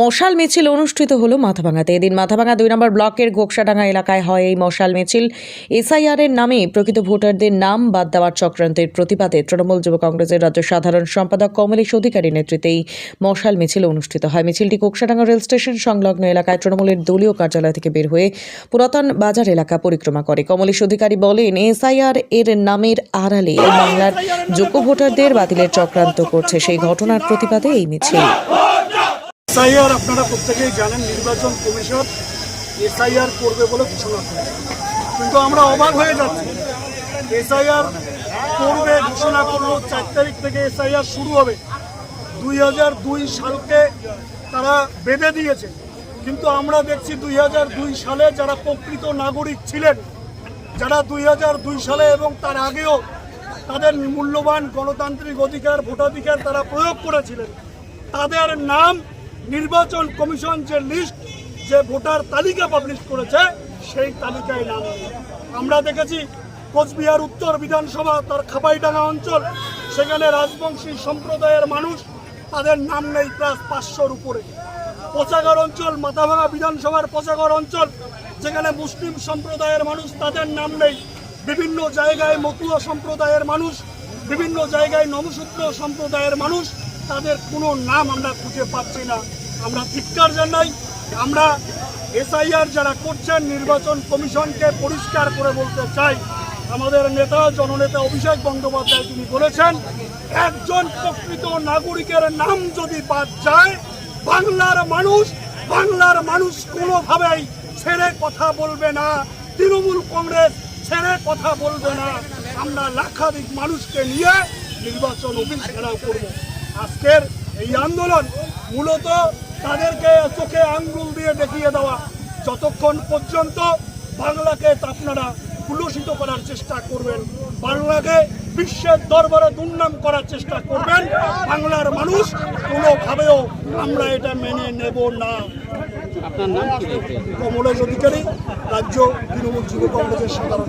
মশাল মিছিল অনুষ্ঠিত হলো মাথাভাঙাতে। এদিন মাথাভাঙা দুই নম্বর ব্লকের ঘোকসাডাঙ্গা এলাকায় হয় এই মশাল মিছিল। এসআইআর এর নামে প্রকৃত ভোটারদের নাম বাদ দেওয়ার চক্রান্তের প্রতিবাদে তৃণমূল যুব কংগ্রেসের রাজ্য সাধারণ সম্পাদক কমলেশ অধিকারী নেতৃত্বে এই মশাল মিছিল অনুষ্ঠিত হয়। মিছিলটি ঘোকসাডাঙ্গা রেল স্টেশন সংলগ্ন এলাকায় তৃণমূলের দলীয় কার্যালয় থেকে বের হয়ে পুরাতন বাজার এলাকা পরিক্রমা করে। কমলেশ অধিকারী বলেন, এসআইআর এর নামের আড়ালে এই বাংলার যোগ্য ভোটারদের বাতিলের চক্রান্ত করছে। সেই ঘটনার প্রতিবাদে এই মিছিল। এসআইআর আপনারা প্রত্যেকেই জানেন, নির্বাচন কমিশন এসআইআর করবে বলে ঘোষণা করেছে। কিন্তু আমরা অবাক হয়ে যাচ্ছি। এসআইআর করবে, ঘোষণা করল, চার তারিখ থেকে এসআইআর শুরু হবে। দুই হাজার দুই সালকে তারা বেঁধে দিয়েছে। কিন্তু আমরা দেখছি দুই হাজার দুই সালে যারা প্রকৃত নাগরিক ছিলেন, যারা দুই হাজার দুই সালে এবং তার আগেও তাদের মূল্যবান গণতান্ত্রিক অধিকার, ভোটাধিকার তারা প্রয়োগ করেছিলেন, তাদের নাম নির্বাচন কমিশন যে লিস্ট যে ভোটার তালিকা পাবলিশ করেছে, সেই তালিকায় নাম আমরা দেখেছি কোচবিহার উত্তর বিধানসভা, তার খাপাইডাঙ্গা অঞ্চল, সেখানে রাজবংশী সম্প্রদায়ের মানুষ, তাদের নাম নেই প্রায় পাঁচশোর উপরে। পচাগড় অঞ্চল, মাথাভাঙা বিধানসভার পচাগড় অঞ্চল, যেখানে মুসলিম সম্প্রদায়ের মানুষ, তাদের নাম নেই। বিভিন্ন জায়গায় মতুয়া সম্প্রদায়ের মানুষ, বিভিন্ন জায়গায় নমসূত্র সম্প্রদায়ের মানুষ তাদের কোনো নাম আমরা খুঁজে পাচ্ছি না। আমরা ধিক্কার জানাই, আমরা এসআইআর যারা করছেন, নির্বাচন কমিশনকে পরিষ্কার করে বলতে চাই, আমাদের নেতা, জননেতা অভিষেক বন্দ্যোপাধ্যায় তিনি বলেছেন, একজন প্রকৃত নাগরিকের নাম যদি বাদ যায়, বাংলার মানুষ বাংলার মানুষ কোনোভাবেই ছেড়ে কথা বলবে না, তৃণমূল কংগ্রেস ছেড়ে কথা বলবে না। আমরা লাখাধিক মানুষকে নিয়ে নির্বাচন ঘেরাও করব। আজকের এই আন্দোলন মূলত তাদেরকে চোখে আঙ্গুল দিয়ে দেখিয়ে দেওয়া। যতক্ষণ পর্যন্ত বাংলাকে আপনারা কুলসিত করার চেষ্টা করবেন বাংলাকে বিশ্বের দরবারে দুর্নাম করার চেষ্টা করবেন বাংলার মানুষ কোনোভাবেও আমরা এটা মেনে নেব না। আপনার নাম কি? কমলেশ অধিকারী রাজ্য তৃণমূল যুব কংগ্রেসের সাধারণ